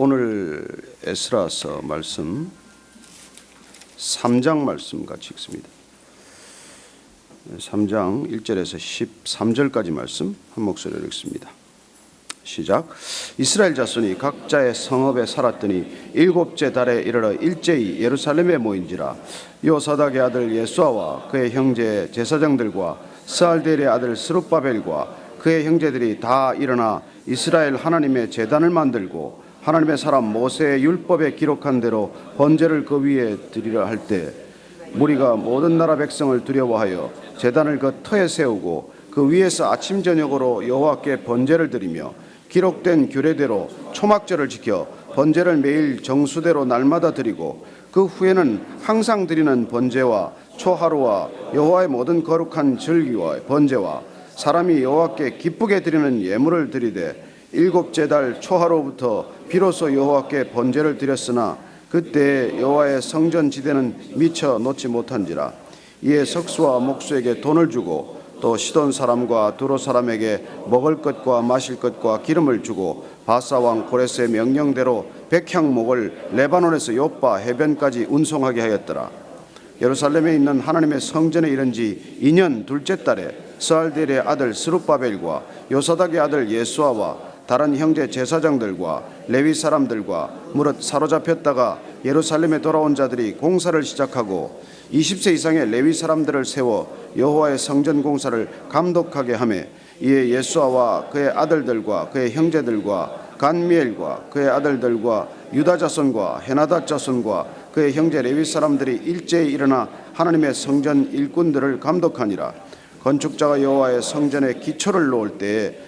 오늘 에스라서 말씀 3장 말씀 같이 읽습니다. 3장 1절에서 13절까지 말씀 한 목소리로 읽습니다. 시작. 이스라엘 자손이 각자의 성읍에 살았더니 일곱째 달에 이르러 일제히 예루살렘에 모인지라 요사닥의 아들 예수아와 그의 형제 제사장들과 스알델의 아들 스룹바벨과 그의 형제들이 다 일어나 이스라엘 하나님의 제단을 만들고 하나님의 사람 모세의 율법에 기록한 대로 번제를 그 위에 드리려 할 때 무리가 모든 나라 백성을 두려워하여 제단을 그 터에 세우고 그 위에서 아침 저녁으로 여호와께 번제를 드리며 기록된 규례대로 초막절을 지켜 번제를 매일 정수대로 날마다 드리고 그 후에는 항상 드리는 번제와 초하루와 여호와의 모든 거룩한 절기와 번제와 사람이 여호와께 기쁘게 드리는 예물을 드리되 일곱째 달 초하루부터 비로소 여호와께 번제를 드렸으나 그때 여호와의 성전 지대는 미처 놓지 못한지라 이에 석수와 목수에게 돈을 주고 또 시돈 사람과 두로 사람에게 먹을 것과 마실 것과 기름을 주고 바사 왕 고레스의 명령대로 백향목을 레바논에서 요빠 해변까지 운송하게 하였더라. 예루살렘에 있는 하나님의 성전에 이른 지 2년 둘째 달에 스알델의 아들 스룹바벨과 요사닥의 아들 예수아와 다른 형제 제사장들과 레위 사람들과 무릇 사로잡혔다가 예루살렘에 돌아온 자들이 공사를 시작하고 20세 이상의 레위 사람들을 세워 여호와의 성전 공사를 감독하게 하매 이에 예수아와 그의 아들들과 그의 형제들과 간미엘과 그의 아들들과 유다 자손과 헤나다 자손과 그의 형제 레위 사람들이 일제히 일어나 하나님의 성전 일꾼들을 감독하니라. 건축자가 여호와의 성전에 기초를 놓을 때에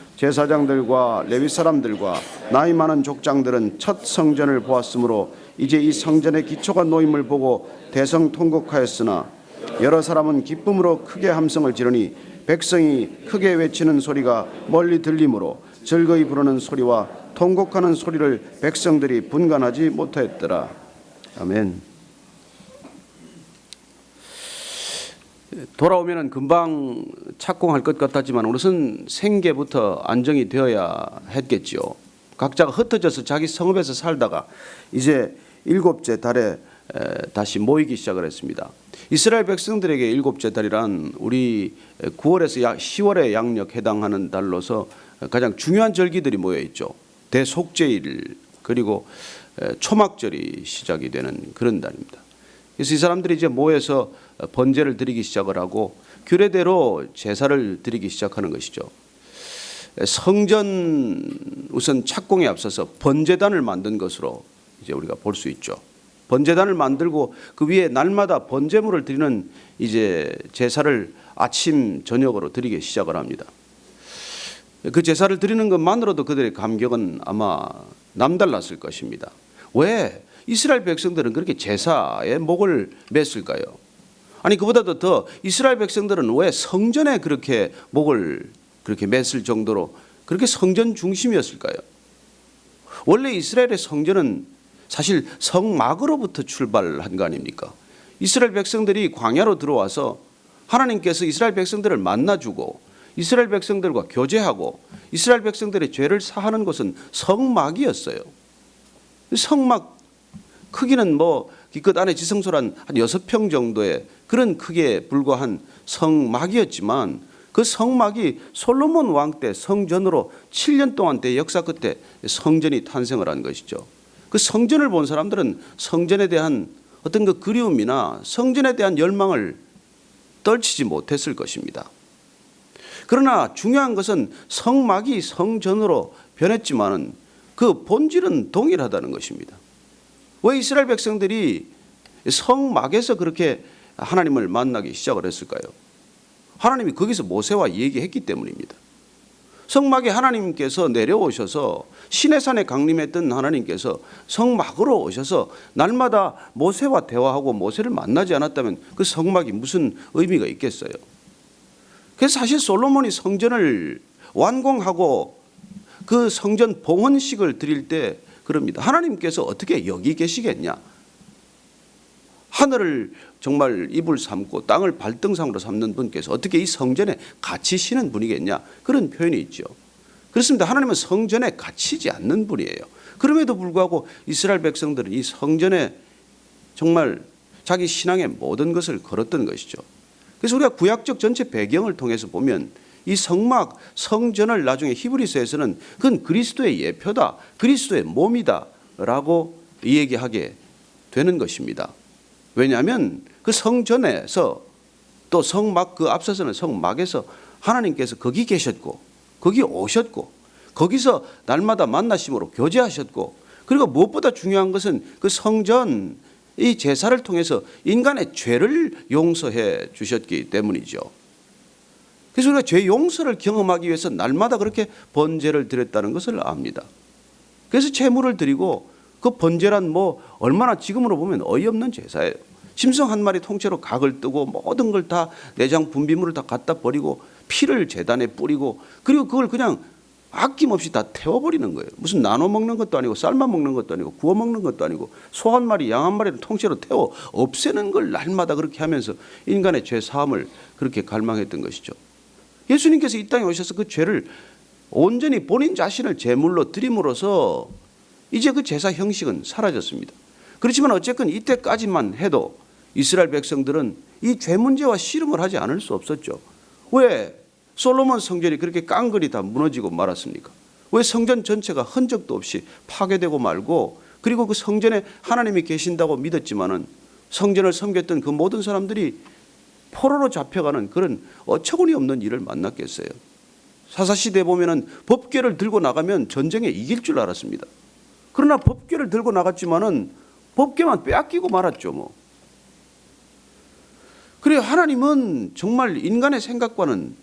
제사장들과 레위 사람들과 나이 많은 족장들은 첫 성전을 보았으므로 이제 이 성전의 기초가 놓임을 보고 대성 통곡하였으나 여러 사람은 기쁨으로 크게 함성을 지르니 백성이 크게 외치는 소리가 멀리 들리므로 즐거이 부르는 소리와 통곡하는 소리를 백성들이 분간하지 못하였더라. 아멘. 돌아오면은 금방 착공할 것 같았지만 우선 생계부터 안정이 되어야 했겠지요. 각자가 흩어져서 자기 성읍에서 살다가 이제 일곱째 달에 에, 다시 모이기 시작을 했습니다. 이스라엘 백성들에게 일곱째 달이란 우리 9월에서 약 10월에 양력 해당하는 달로서 가장 중요한 절기들이 모여 있죠. 대속죄일 그리고 에, 초막절이 시작이 되는 그런 달입니다. 그래서 이 사람들이 이제 모여서 번제를 드리기 시작을 하고 규례대로 제사를 드리기 시작하는 것이죠. 성전 우선 착공에 앞서서 번제단을 만든 것으로 이제 우리가 볼 수 있죠. 번제단을 만들고 그 위에 날마다 번제물을 드리는 이제 제사를 아침 저녁으로 드리기 시작을 합니다. 그 제사를 드리는 것만으로도 그들의 감격은 아마 남달랐을 것입니다. 왜 이스라엘 백성들은 그렇게 제사에 목을 맸을까요? 아니 그보다도 더 이스라엘 백성들은 왜 성전에 그렇게 목을 그렇게 맸을 정도로 그렇게 성전 중심이었을까요? 원래 이스라엘의 성전은 사실 성막으로부터 출발한 거 아닙니까? 이스라엘 백성들이 광야로 들어와서 하나님께서 이스라엘 백성들을 만나주고 이스라엘 백성들과 교제하고 이스라엘 백성들의 죄를 사하는 것은 성막이었어요. 성막 크기는 뭐 기껏 안에 지성소란 한 여섯 평 정도의 그런 크기에 불과한 성막이었지만 그 성막이 솔로몬 왕 때 성전으로 7년 동안 때 역사 끝에 성전이 탄생을 한 것이죠. 그 성전을 본 사람들은 성전에 대한 어떤 그 그리움이나 성전에 대한 열망을 떨치지 못했을 것입니다. 그러나 중요한 것은 성막이 성전으로 변했지만은 그 본질은 동일하다는 것입니다. 왜 이스라엘 백성들이 성막에서 그렇게 하나님을 만나기 시작을 했을까요? 하나님이 거기서 모세와 얘기했기 때문입니다. 성막에 하나님께서 내려오셔서 시내산에 강림했던 하나님께서 성막으로 오셔서 날마다 모세와 대화하고 모세를 만나지 않았다면 그 성막이 무슨 의미가 있겠어요? 그래서 사실 솔로몬이 성전을 완공하고 그 성전 봉헌식을 드릴 때 그럽니다. 하나님께서 어떻게 여기 계시겠냐? 하늘을 정말 이불 삼고 땅을 발등상으로 삼는 분께서 어떻게 이 성전에 갇히시는 분이겠냐? 그런 표현이 있죠. 그렇습니다. 하나님은 성전에 갇히지 않는 분이에요. 그럼에도 불구하고 이스라엘 백성들은 이 성전에 정말 자기 신앙의 모든 것을 걸었던 것이죠. 그래서 우리가 구약적 전체 배경을 통해서 보면 이 성막, 성전을 나중에 히브리서에서는 그건 그리스도의 예표다, 그리스도의 몸이다라고 이야기하게 되는 것입니다. 왜냐하면 그 성전에서 또 성막 그 앞서서는 성막에서 하나님께서 거기 계셨고 거기 오셨고 거기서 날마다 만나심으로 교제하셨고 그리고 무엇보다 중요한 것은 그 성전 이 제사를 통해서 인간의 죄를 용서해 주셨기 때문이죠. 그래서 우리가 죄 용서를 경험하기 위해서 날마다 그렇게 번제를 드렸다는 것을 압니다. 그래서 제물을 드리고 그 번제란 뭐 얼마나 지금으로 보면 어이없는 제사예요. 심성 한 마리 통째로 각을 뜨고 모든 걸 다 내장 분비물을 다 갖다 버리고 피를 재단에 뿌리고 그리고 그걸 그냥 아낌없이 다 태워버리는 거예요. 무슨 나눠 먹는 것도 아니고 삶아 먹는 것도 아니고 구워 먹는 것도 아니고 소 한 마리, 양 한 마리를 통째로 태워 없애는 걸 날마다 그렇게 하면서 인간의 죄 사함을 그렇게 갈망했던 것이죠. 예수님께서 이 땅에 오셔서 그 죄를 온전히 본인 자신을 제물로 드림으로써 이제 그 제사 형식은 사라졌습니다. 그렇지만 어쨌건 이때까지만 해도 이스라엘 백성들은 이 죄 문제와 씨름을 하지 않을 수 없었죠. 왜 솔로몬 성전이 그렇게 깡그리 다 무너지고 말았습니까? 왜 성전 전체가 흔적도 없이 파괴되고 말고 그리고 그 성전에 하나님이 계신다고 믿었지만은 성전을 섬겼던 그 모든 사람들이 포로로 잡혀가는 그런 어처구니 없는 일을 만났겠어요. 사사 시대 보면은 법궤를 들고 나가면 전쟁에 이길 줄 알았습니다. 그러나 법궤를 들고 나갔지만은 법궤만 빼앗기고 말았죠, 뭐. 그래 하나님은 정말 인간의 생각과는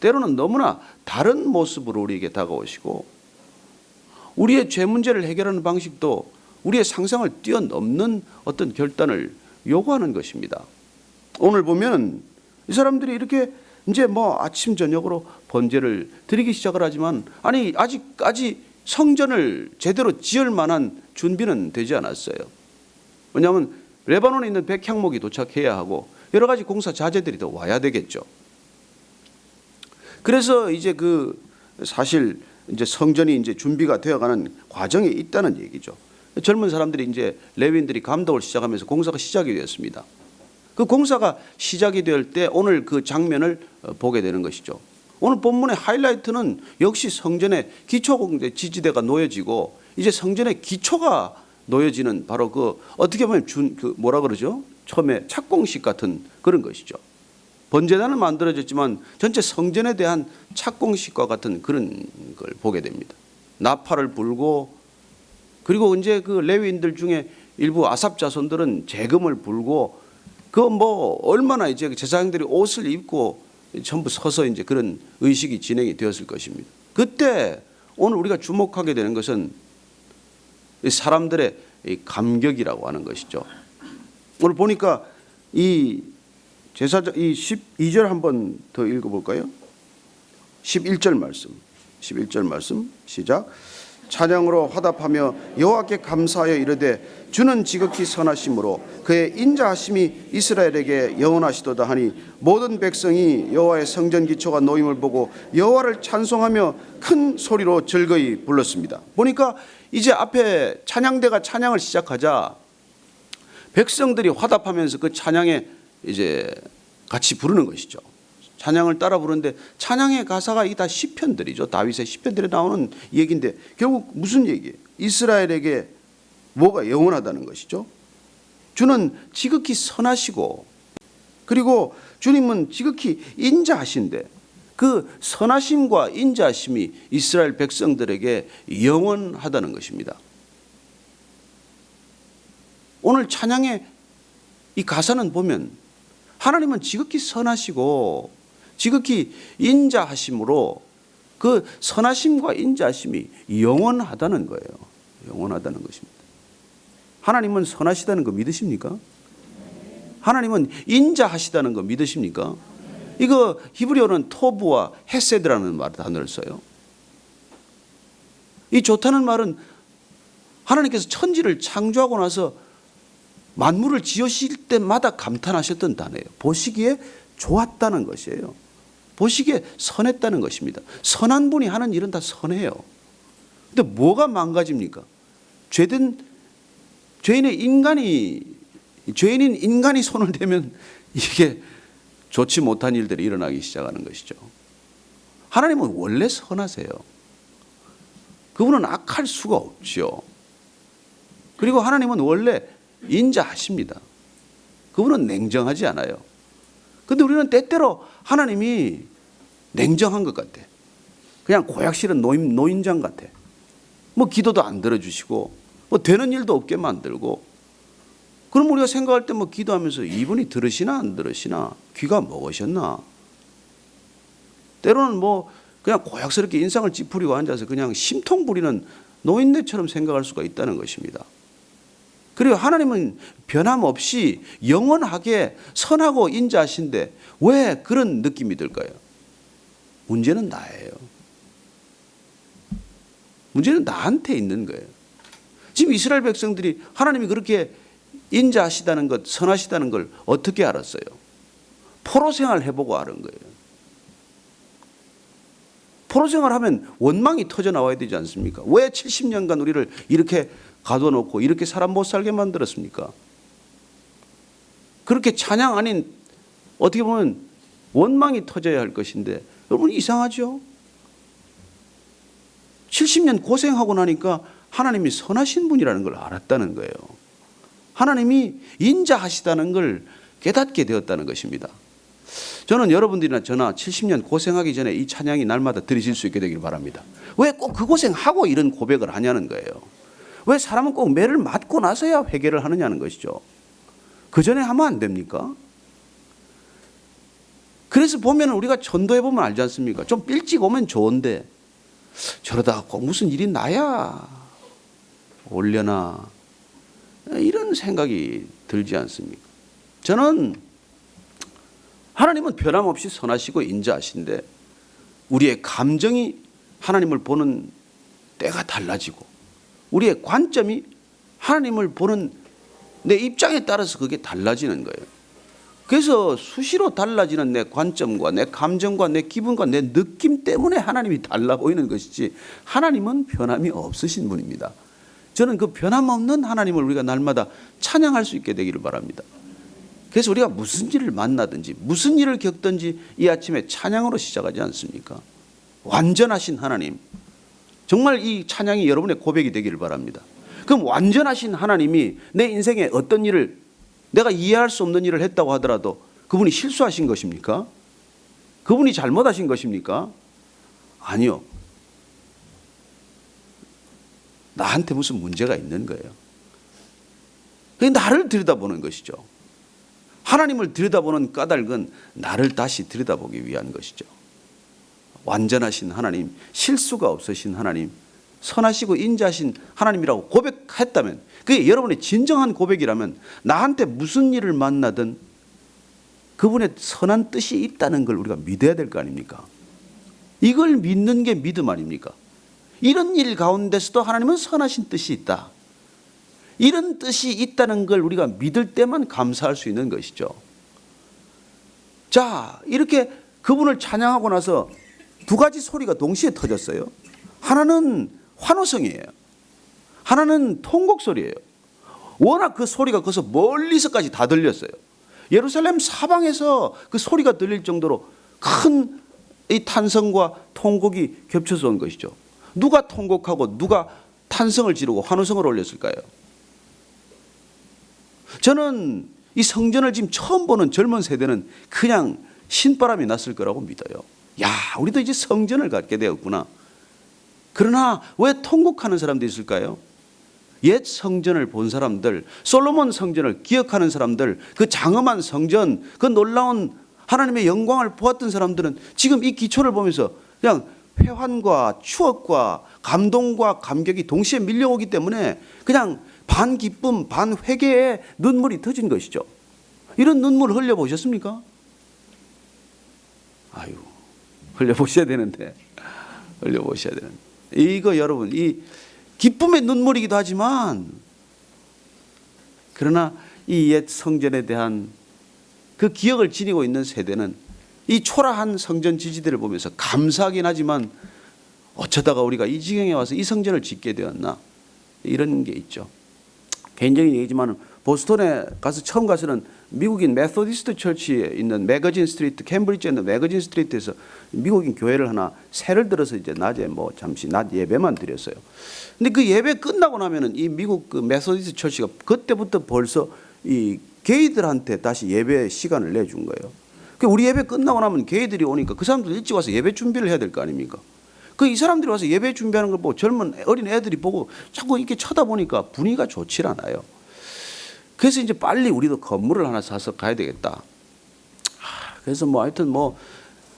때로는 너무나 다른 모습으로 우리에게 다가오시고 우리의 죄 문제를 해결하는 방식도 우리의 상상을 뛰어넘는 어떤 결단을 요구하는 것입니다. 오늘 보면 이 사람들이 이렇게 이제 뭐 아침 저녁으로 번제를 드리기 시작을 하지만 아니 아직까지 성전을 제대로 지을 만한 준비는 되지 않았어요. 왜냐하면 레바논에 있는 백향목이 도착해야 하고 여러 가지 공사 자재들이 더 와야 되겠죠. 그래서 이제 그 사실 이제 성전이 이제 준비가 되어가는 과정에 있다는 얘기죠. 젊은 사람들이 이제 레위인들이 감독을 시작하면서 공사가 시작이 되었습니다. 그 공사가 시작이 될 때 오늘 그 장면을 어, 보게 되는 것이죠. 오늘 본문의 하이라이트는 역시 성전의 기초 지지대가 놓여지고 이제 성전의 기초가 놓여지는 바로 그 어떻게 보면 준 그 뭐라 그러죠? 처음에 착공식 같은 그런 것이죠. 번제단은 만들어졌지만 전체 성전에 대한 착공식과 같은 그런 걸 보게 됩니다. 나팔을 불고 그리고 이제 그 레위인들 중에 일부 아삽 자손들은 재금을 불고 그 뭐 얼마나 이제 제사장들이 옷을 입고 전부 서서 이제 그런 의식이 진행이 되었을 것입니다. 그때 오늘 우리가 주목하게 되는 것은 사람들의 감격이라고 하는 것이죠. 오늘 보니까 이 제사장 이 12절 한번 더 읽어 볼까요? 11절 말씀. 11절 말씀 시작. 찬양으로 화답하며 여호와께 감사하여 이르되 주는 지극히 선하심으로 그의 인자하심이 이스라엘에게 영원하시도다 하니 모든 백성이 여호와의 성전 기초가 놓임을 보고 여호와를 찬송하며 큰 소리로 즐거이 불렀습니다. 보니까 이제 앞에 찬양대가 찬양을 시작하자 백성들이 화답하면서 그 찬양에 이제 같이 부르는 것이죠. 찬양을 따라 부르는데 찬양의 가사가 이다 시편들이죠. 다윗의 시편들에 나오는 얘기인데 결국 무슨 얘기예요? 이스라엘에게 뭐가 영원하다는 것이죠. 주는 지극히 선하시고 그리고 주님은 지극히 인자하신데 그 선하심과 인자하심이 이스라엘 백성들에게 영원하다는 것입니다. 오늘 찬양의 이 가사는 보면 하나님은 지극히 선하시고 지극히 인자하심으로 그 선하심과 인자심이 영원하다는 거예요. 영원하다는 것입니다. 하나님은 선하시다는 거 믿으십니까? 하나님은 인자하시다는 거 믿으십니까? 이거 히브리어는 토부와 헤세드라는 말 단어를 써요. 이 좋다는 말은 하나님께서 천지를 창조하고 나서 만물을 지으실 때마다 감탄하셨던 단어예요. 보시기에 좋았다는 것이에요. 보시기에 선했다는 것입니다. 선한 분이 하는 일은 다 선해요. 근데 뭐가 망가집니까? 죄된 죄인의 인간이 죄인인 인간이 손을 대면 이게 좋지 못한 일들이 일어나기 시작하는 것이죠. 하나님은 원래 선하세요. 그분은 악할 수가 없지요. 그리고 하나님은 원래 인자하십니다. 그분은 냉정하지 않아요. 근데 우리는 때때로 하나님이 냉정한 것 같아. 그냥 고약 실은 노인, 노인장 같아. 뭐 기도도 안 들어주시고, 뭐 되는 일도 없게 만들고, 그럼 우리가 생각할 때 뭐 기도하면서 이분이 들으시나 안 들으시나, 귀가 먹으셨나? 때로는 뭐 그냥 고약스럽게 인상을 찌푸리고 앉아서 그냥 심통 부리는 노인네처럼 생각할 수가 있다는 것입니다. 그리고 하나님은 변함없이 영원하게 선하고 인자하신데 왜 그런 느낌이 들까요? 문제는 나예요. 문제는 나한테 있는 거예요. 지금 이스라엘 백성들이 하나님이 그렇게 인자하시다는 것, 선하시다는 걸 어떻게 알았어요? 포로 생활 해보고 아는 거예요. 포로 생활 하면 원망이 터져 나와야 되지 않습니까? 왜 70년간 우리를 이렇게 가둬놓고 이렇게 사람 못 살게 만들었습니까? 그렇게 찬양 아닌 어떻게 보면 원망이 터져야 할 것인데 여러분 이상하죠? 70년 고생하고 나니까 하나님이 선하신 분이라는 걸 알았다는 거예요. 하나님이 인자하시다는 걸 깨닫게 되었다는 것입니다. 저는 여러분들이나 저나 70년 고생하기 전에 이 찬양이 날마다 들으실 수 있게 되길 바랍니다. 왜 꼭 그 고생하고 이런 고백을 하냐는 거예요. 왜 사람은 꼭 매를 맞고 나서야 회개를 하느냐는 것이죠. 그 전에 하면 안 됩니까? 그래서 보면 우리가 전도해 보면 알지 않습니까? 좀 일찍 오면 좋은데 저러다가 꼭 무슨 일이 나야 올려나 이런 생각이 들지 않습니까? 저는 하나님은 변함없이 선하시고 인자하신데 우리의 감정이 하나님을 보는 때가 달라지고 우리의 관점이 하나님을 보는 내 입장에 따라서 그게 달라지는 거예요. 그래서 수시로 달라지는 내 관점과 내 감정과 내 기분과 내 느낌 때문에 하나님이 달라 보이는 것이지 하나님은 변함이 없으신 분입니다. 저는 그 변함없는 하나님을 우리가 날마다 찬양할 수 있게 되기를 바랍니다. 그래서 우리가 무슨 일을 만나든지 무슨 일을 겪든지 이 아침에 찬양으로 시작하지 않습니까? 완전하신 하나님. 정말 이 찬양이 여러분의 고백이 되기를 바랍니다. 그럼 완전하신 하나님이 내 인생에 어떤 일을 내가 이해할 수 없는 일을 했다고 하더라도 그분이 실수하신 것입니까? 그분이 잘못하신 것입니까? 아니요. 나한테 무슨 문제가 있는 거예요. 나를 들여다보는 것이죠. 하나님을 들여다보는 까닭은 나를 다시 들여다보기 위한 것이죠. 완전하신 하나님, 실수가 없으신 하나님, 선하시고 인자하신 하나님이라고 고백했다면 그게 여러분의 진정한 고백이라면 나한테 무슨 일을 만나든 그분의 선한 뜻이 있다는 걸 우리가 믿어야 될 거 아닙니까? 이걸 믿는 게 믿음 아닙니까? 이런 일 가운데서도 하나님은 선하신 뜻이 있다. 이런 뜻이 있다는 걸 우리가 믿을 때만 감사할 수 있는 것이죠. 자, 이렇게 그분을 찬양하고 나서 두 가지 소리가 동시에 터졌어요. 하나는 환호성이에요. 하나는 통곡 소리예요. 워낙 그 소리가 거기서 멀리서까지 다 들렸어요. 예루살렘 사방에서 그 소리가 들릴 정도로 큰 이 탄성과 통곡이 겹쳐서 온 것이죠. 누가 통곡하고 누가 탄성을 지르고 환호성을 올렸을까요? 저는 이 성전을 지금 처음 보는 젊은 세대는 그냥 신바람이 났을 거라고 믿어요. 야, 우리도 이제 성전을 갖게 되었구나. 그러나 왜 통곡하는 사람도 있을까요? 옛 성전을 본 사람들, 솔로몬 성전을 기억하는 사람들, 그 장엄한 성전, 그 놀라운 하나님의 영광을 보았던 사람들은 지금 이 기초를 보면서 그냥 회환과 추억과 감동과 감격이 동시에 밀려오기 때문에 그냥 반 기쁨 반 회개의 눈물이 터진 것이죠. 이런 눈물 흘려 보셨습니까? 아유 흘려 보셔야 되는데 흘려 보셔야 되는데 이거 여러분 이 기쁨의 눈물이기도 하지만 그러나 이 옛 성전에 대한 그 기억을 지니고 있는 세대는 이 초라한 성전 지지대를 보면서 감사하긴 하지만 어쩌다가 우리가 이 지경에 와서 이 성전을 짓게 되었나 이런 게 있죠. 개인적인 얘기지만 보스턴에 가서 처음 가서는 미국인 메소디스트 처치에 있는 매거진 스트리트 캠브리지에 있는 매거진 스트리트에서 미국인 교회를 하나 새를 들어서 이제 낮에 뭐 잠시 낮 예배만 드렸어요. 근데 그 예배 끝나고 나면은 이 미국 그 메소디스트 처치가 그때부터 벌써 이 게이들한테 다시 예배 시간을 내준 거예요. 그 우리 예배 끝나고 나면 게이들이 오니까 그 사람들 일찍 와서 예배 준비를 해야 될 거 아닙니까? 그 이 사람들이 와서 예배 준비하는 걸 보고 젊은 어린 애들이 보고 자꾸 이렇게 쳐다보니까 분위기가 좋질 않아요. 그래서 이제 빨리 우리도 건물을 하나 사서 가야 되겠다. 하, 그래서 뭐 하여튼 뭐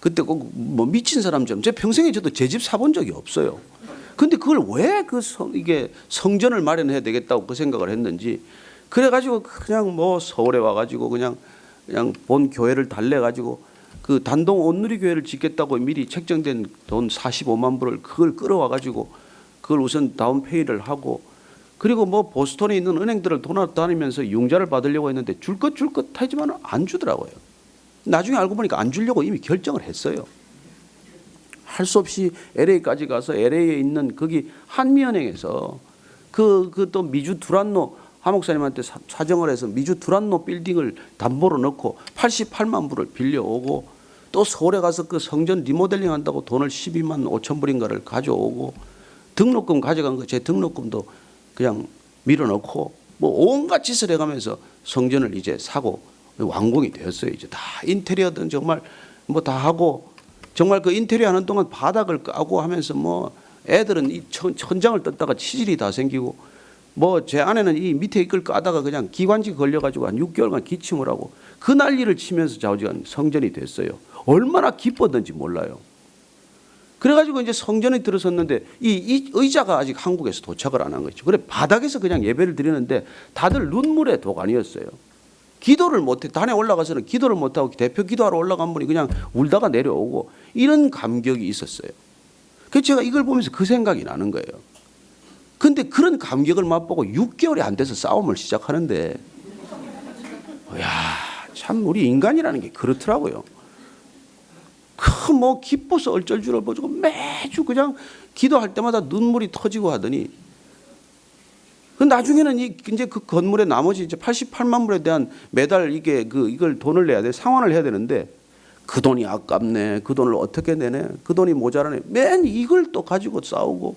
그때 꼭 뭐 미친 사람처럼 제 평생에 저도 제 집 사본 적이 없어요. 근데 그걸 왜 그 이게 성전을 마련해야 되겠다고 그 생각을 했는지 그래가지고 그냥 뭐 서울에 와가지고 그냥 그냥 본 교회를 달래가지고 그 단동 온누리 교회를 짓겠다고 미리 책정된 돈 45만 불을 그걸 끌어와 가지고 그걸 우선 다운페이를 하고 그리고 뭐 보스턴에 있는 은행들을 돌아다니면서 융자를 받으려고 했는데 줄 것 줄 것 하지만 안 주더라고요. 나중에 알고 보니까 안 주려고 이미 결정을 했어요. 할 수 없이 LA까지 가서 LA에 있는 거기 한미은행에서 그 그 또 미주 두란노 하 목사님한테 사- 사정을 해서 미주 두란노 빌딩을 담보로 넣고 88만 불을 빌려오고 또 서울에 가서 그 성전 리모델링 한다고 돈을 12만 5천 불인가를 가져오고 등록금 가져간 거 제 등록금도 그냥 밀어넣고 뭐 온갖 짓을 해가면서 성전을 이제 사고 완공이 되었어요. 이제 다 인테리어든 정말 뭐 다 하고 정말 그 인테리어 하는 동안 바닥을 까고 하면서 뭐 애들은 이 천, 천장을 떴다가 치질이 다 생기고 뭐 제 아내는 이 밑에 이걸 까다가 그냥 기관지 걸려가지고 한 6개월간 기침을 하고 그 난리를 치면서 좌우지간 성전이 됐어요. 얼마나 기뻤던지 몰라요. 그래가지고 이제 성전에 들어섰는데 이, 이 의자가 아직 한국에서 도착을 안 한 거죠. 그래 바닥에서 그냥 예배를 드리는데 다들 눈물의 도가니였어요. 기도를 못해 단에 올라가서는 기도를 못하고 대표 기도하러 올라간 분이 그냥 울다가 내려오고 이런 감격이 있었어요. 그래서 제가 이걸 보면서 그 생각이 나는 거예요. 근데 그런 감격을 맛보고 6개월이 안 돼서 싸움을 시작하는데 야, 참 우리 인간이라는 게 그렇더라고요. 그뭐 기뻐서 얼쩔 줄을 모르고 매주 그냥 기도할 때마다 눈물이 터지고 하더니 그 나중에는 이 이제 그 건물의 나머지 이제 88만 불에 대한 매달 이게 그 이걸 돈을 내야 돼 상환을 해야 되는데 그 돈이 아깝네. 그 돈을 어떻게 내네? 그 돈이 모자라네. 맨 이걸 또 가지고 싸우고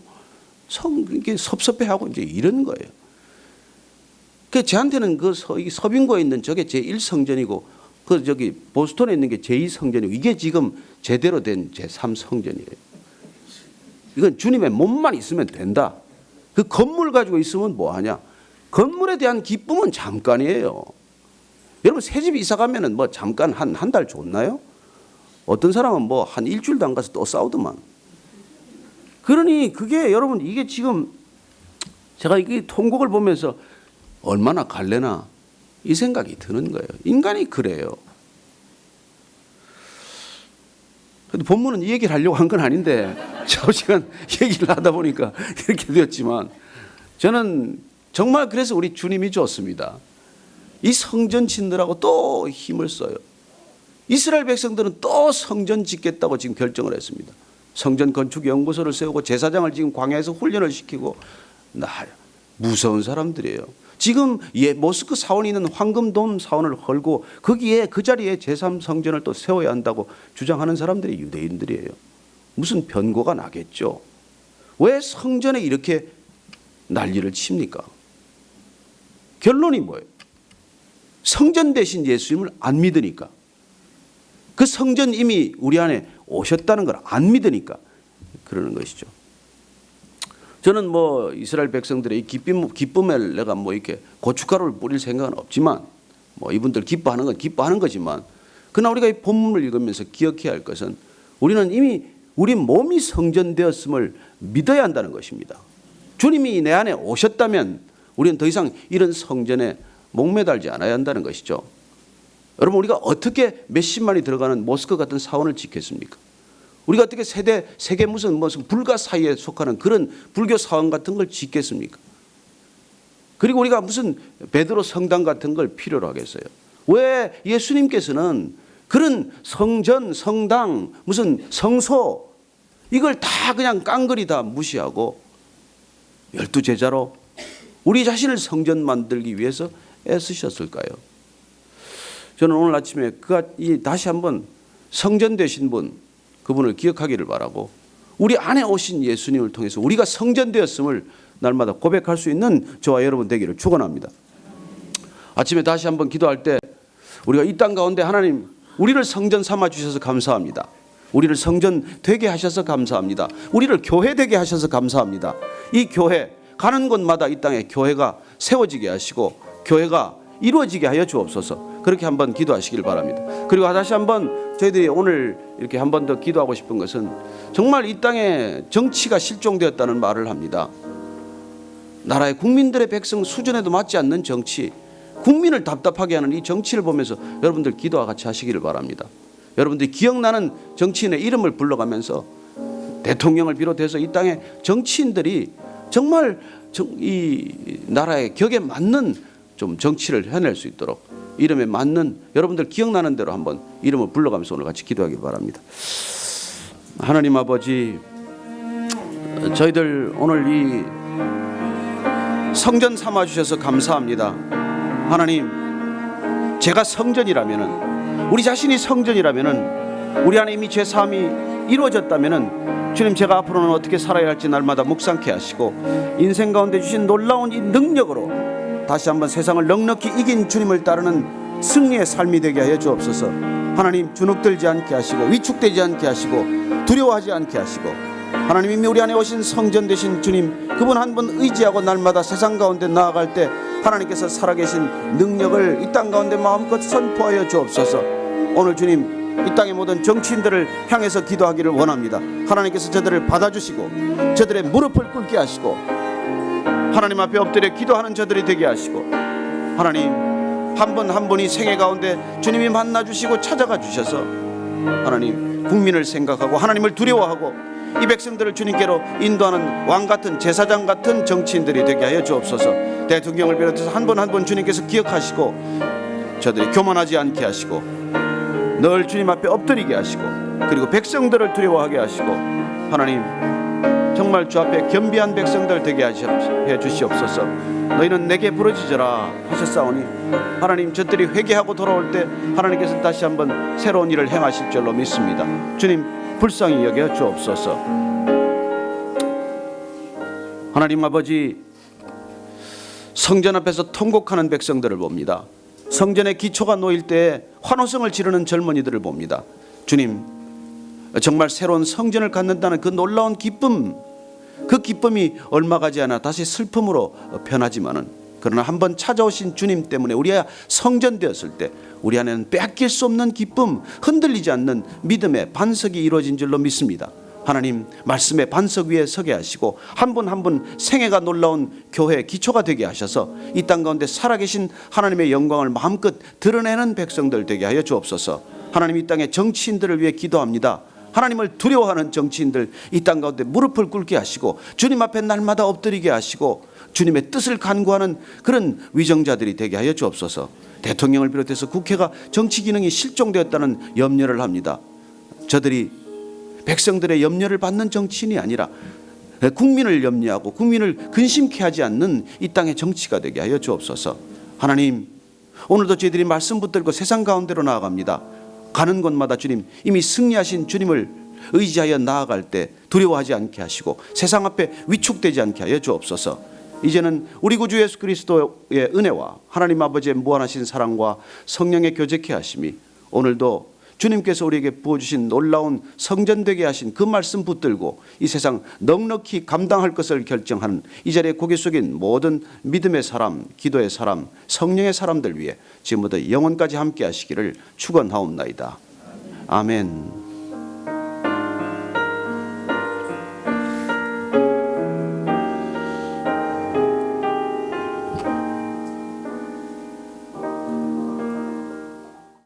성 이게 섭섭해하고 이제 이런 거예요. 그 저한테는 그 서, 이 서빙고에 있는 저게 제 1 성전이고 그 저기 보스턴에 있는 게 제2 성전이고 이게 지금 제대로 된 제3 성전이에요. 이건 주님의 몸만 있으면 된다. 그 건물 가지고 있으면 뭐 하냐? 건물에 대한 기쁨은 잠깐이에요. 여러분 새집 이사 가면은 뭐 잠깐 한 한 달 좋나요? 어떤 사람은 뭐 한 일주일도 안 가서 또 싸우더만. 그러니 그게 여러분 이게 지금 제가 이 통곡을 보면서 얼마나 갈래나 이 생각이 드는 거예요. 인간이 그래요. 근데 본문은 이 얘기를 하려고 한 건 아닌데 저 시간 얘기를 하다 보니까 이렇게 되었지만 저는 정말 그래서 우리 주님이 좋습니다. 이 성전 짓느라고 또 힘을 써요. 이스라엘 백성들은 또 성전 짓겠다고 지금 결정을 했습니다. 성전 건축 연구소를 세우고 제사장을 지금 광야에서 훈련을 시키고 나 무서운 사람들이에요. 지금 예 모스크 사원이 있는 황금돔 사원을 헐고 거기에 그 자리에 제3성전을 또 세워야 한다고 주장하는 사람들이 유대인들이에요. 무슨 변고가 나겠죠. 왜 성전에 이렇게 난리를 칩니까? 결론이 뭐예요? 성전 대신 예수님을 안 믿으니까. 그 성전 이미 우리 안에 오셨다는 걸 안 믿으니까 그러는 것이죠. 저는 뭐 이스라엘 백성들의 이 기쁨, 기쁨에 내가 뭐 이렇게 고춧가루를 뿌릴 생각은 없지만 뭐 이분들 기뻐하는 건 기뻐하는 거지만 그러나 우리가 이 본문을 읽으면서 기억해야 할 것은 우리는 이미 우리 몸이 성전되었음을 믿어야 한다는 것입니다. 주님이 내 안에 오셨다면 우리는 더 이상 이런 성전에 목매달지 않아야 한다는 것이죠. 여러분 우리가 어떻게 몇십만이 들어가는 모스크 같은 사원을 지켰습니까? 우리가 어떻게 세대 세계 무슨 무슨 불가 사이에 속하는 그런 불교 사원 같은 걸 짓겠습니까? 그리고 우리가 무슨 베드로 성당 같은 걸 필요로 하겠어요? 왜 예수님께서는 그런 성전, 성당, 무슨 성소 이걸 다 그냥 깡그리 다 무시하고 열두 제자로 우리 자신을 성전 만들기 위해서 애쓰셨을까요? 저는 오늘 아침에 이 다시 한번 성전 되신 분 그분을 기억하기를 바라고 우리 안에 오신 예수님을 통해서 우리가 성전되었음을 날마다 고백할 수 있는 저와 여러분 되기를 축원합니다. 아침에 다시 한번 기도할 때 우리가 이 땅 가운데 하나님 우리를 성전 삼아 주셔서 감사합니다. 우리를 성전 되게 하셔서 감사합니다. 우리를 교회 되게 하셔서 감사합니다. 이 교회 가는 곳마다 이 땅에 교회가 세워지게 하시고 교회가 이루어지게 하여 주옵소서. 그렇게 한번 기도하시길 바랍니다. 그리고 다시 한번 저희들이 오늘 이렇게 한번 더 기도하고 싶은 것은 정말 이 땅에 정치가 실종되었다는 말을 합니다. 나라의 국민들의 백성 수준에도 맞지 않는 정치, 국민을 답답하게 하는 이 정치를 보면서 여러분들 기도와 같이 하시기를 바랍니다. 여러분들이 기억나는 정치인의 이름을 불러가면서 대통령을 비롯해서 이 땅의 정치인들이 정말 정- 이 나라의 격에 맞는 좀 정치를 해낼 수 있도록 이름에 맞는 여러분들 기억나는 대로 한번 이름을 불러가면서 오늘 같이 기도하기 바랍니다. 하나님 아버지 저희들 오늘 이 성전 삼아 주셔서 감사합니다. 하나님, 제가 성전이라면은 우리 자신이 성전이라면은 우리 안에 이미 제 삶이 이루어졌다면은 주님 제가 앞으로는 어떻게 살아야 할지 날마다 묵상케 하시고 인생 가운데 주신 놀라운 이 능력으로 다시 한번 세상을 넉넉히 이긴 주님을 따르는 승리의 삶이 되게 하여 주옵소서. 하나님 주눅들지 않게 하시고 위축되지 않게 하시고 두려워하지 않게 하시고 하나님 이미 우리 안에 오신 성전 되신 주님 그분 한 분 의지하고 날마다 세상 가운데 나아갈 때 하나님께서 살아계신 능력을 이 땅 가운데 마음껏 선포하여 주옵소서 오늘 주님 이 땅의 모든 정치인들을 향해서 기도하기를 원합니다 하나님께서 저들을 받아주시고 저들의 무릎을 꿇게 하시고 하나님 앞에 엎드려 기도하는 저들이 되게 하시고 하나님 한분한 분이 생애 가운데 주님이 만나 주시고 찾아가 주셔서 하나님 국민을 생각하고 하나님을 두려워하고 이 백성들을 주님께로 인도하는 왕 같은 제사장 같은 정치인들이 되게 하여 주옵소서. 대통령을 비롯해서 한 분 한 분 주님께서 기억하시고 저들이 교만하지 않게 하시고 늘 주님 앞에 엎드리게 하시고 그리고 백성들을 두려워하게 하시고 하나님 정말 주 앞에 겸비한 백성들 되게 해 주시옵소서. 너희는 내게 부르짖어라 하셨사오니 하나님 저들이 회개하고 돌아올 때 하나님께서 다시 한번 새로운 일을 행하실 줄로 믿습니다. 주님 불쌍히 여겨 주옵소서. 하나님 아버지 성전 앞에서 통곡하는 백성들을 봅니다. 성전의 기초가 놓일 때 환호성을 지르는 젊은이들을 봅니다. 주님 정말 새로운 성전을 갖는다는 그 놀라운 기쁨 그 기쁨이 얼마 가지 않아 다시 슬픔으로 변하지만은 그러나 한번 찾아오신 주님 때문에 우리가 성전되었을 때 우리 안에는 빼앗길 수 없는 기쁨, 흔들리지 않는 믿음의 반석이 이루어진 줄로 믿습니다. 하나님 말씀의 반석 위에 서게 하시고 한 분 한 분 생애가 놀라운 교회 기초가 되게 하셔서 이 땅 가운데 살아계신 하나님의 영광을 마음껏 드러내는 백성들 되게 하여 주옵소서. 하나님 이 땅의 정치인들을 위해 기도합니다. 하나님을 두려워하는 정치인들 이 땅 가운데 무릎을 꿇게 하시고 주님 앞에 날마다 엎드리게 하시고 주님의 뜻을 간구하는 그런 위정자들이 되게 하여 주옵소서. 대통령을 비롯해서 국회가 정치 기능이 실종되었다는 염려를 합니다. 저들이 백성들의 염려를 받는 정치인이 아니라 국민을 염려하고 국민을 근심케 하지 않는 이 땅의 정치가 되게 하여 주옵소서. 하나님, 오늘도 저희들이 말씀 붙들고 세상 가운데로 나아갑니다. 가는 곳마다 주님 이미 승리하신 주님을 의지하여 나아갈 때 두려워하지 않게 하시고 세상 앞에 위축되지 않게 하여 주옵소서. 이제는 우리 구주 예수 그리스도의 은혜와 하나님 아버지의 무한하신 사랑과 성령의 교제케 하심이 오늘도 주님께서 우리에게 부어주신 놀라운 성전되게 하신 그 말씀 붙들고 이 세상 넉넉히 감당할 것을 결정하는 이 자리에 고개 숙인 모든 믿음의 사람, 기도의 사람, 성령의 사람들 위해 지금부터 영원까지 함께 하시기를 축원하옵나이다. 아멘.